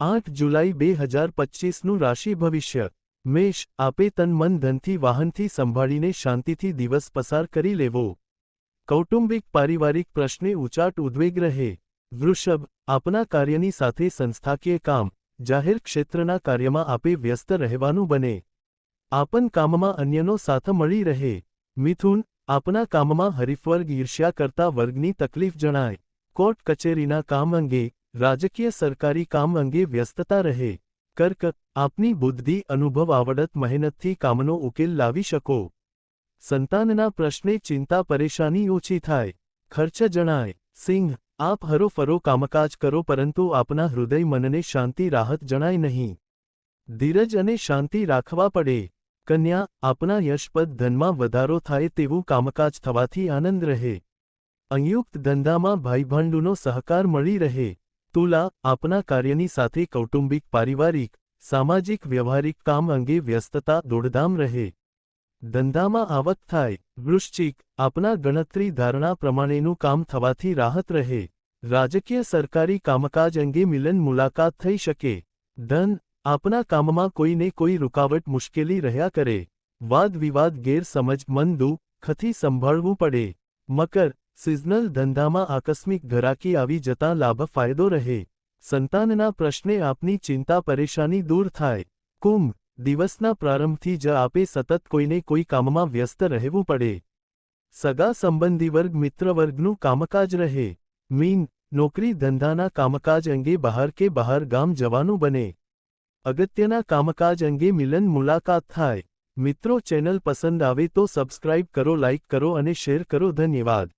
આઠ જુલાઈ બે હજાર પચીસનું રાશિ ભવિષ્ય. મેષ, આપે તન મન ધનથી વાહનથી સંભાળીને શાંતિથી દિવસ પસાર કરી લેવો. કૌટુંબિક પારિવારિક પ્રશ્ને ઉચાટ ઉદ્વેગ રહે. વૃષભ, આપના કાર્યની સાથે સંસ્થાકીય કામ, જાહેર ક્ષેત્રના કાર્યમાં આપે વ્યસ્ત રહેવાનું બને. આપન કામમાં અન્યનો સાથ મળી રહે. મિથુન, આપના કામમાં હરીફવર્ગ ઈર્ષ્યા કરતા વર્ગની તકલીફ જણાય. કોર્ટ કચેરીના કામ અંગે રાજકીય સરકારી કામ અંગે વ્યસ્તતા રહે. કર્ક, આપની બુદ્ધિ, અનુભવ આવડત, મહેનતથી કામનો ઉકેલ લાવી શકો. સંતાનના પ્રશ્ને ચિંતા પરેશાની ઓછી થાય. ખર્ચ જણાય. સિંહ, આપ હરોફરો કામકાજ કરો પરંતુ આપના હૃદય મનને શાંતિ રાહત જણાય નહીં. ધીરજ અને શાંતિ રાખવા પડે. કન્યા, આપના યશપદ ધનમાં વધારો થાય તેવું કામકાજ થવાથી આનંદ રહે. સંયુક્ત ધંધામાં ભાઈભાંડુનો સહકાર મળી રહે. તુલા આપના કાર્યની સાથે કૌટુંબિક, પારિવારિક, સામાજિક, વ્યવહારિક કામ અંગે વ્યસ્તતા, દોડધામ રહે. ધંધામાં આવક થાય, વૃશ્ચિક, આપના ગણતરી ધારણા પ્રમાણેનું કામ થવાથી રાહત રહે. રાજકીય સરકારી કામકાજ અંગે મિલન મુલાકાત થઈ શકે. ધન, આપના કામમાં કોઈને કોઈ રૂકાવટ મુશ્કેલી રહ્યા કરે. વાદ વિવાદ, ગેરસમજ મન દુઃખથી સંભાળવું પડે. મકર સિઝનલ ધંધામાં આકસ્મિક ઘરાકી આવી જતાં લાભ ફાયદો રહે. સંતાનના પ્રશ્ને આપની ચિંતા પરેશાની દૂર થાય. કુંભ, દિવસના પ્રારંભથી જ આપે સતત કોઈને કોઈ કામમાં વ્યસ્ત રહેવું પડે. સગા સંબંધી વર્ગ મિત્રવર્ગનું કામકાજ રહે. મીન, નોકરી ધંધાના કામકાજ અંગે બહાર કે બહાર ગામ જવાનું બને. અગત્યના કામકાજ અંગે મિલન મુલાકાત થાય. મિત્રો ચેનલ પસંદ આવે તો સબસ્ક્રાઇબ કરો, લાઇક કરો અને શેર કરો. ધન્યવાદ.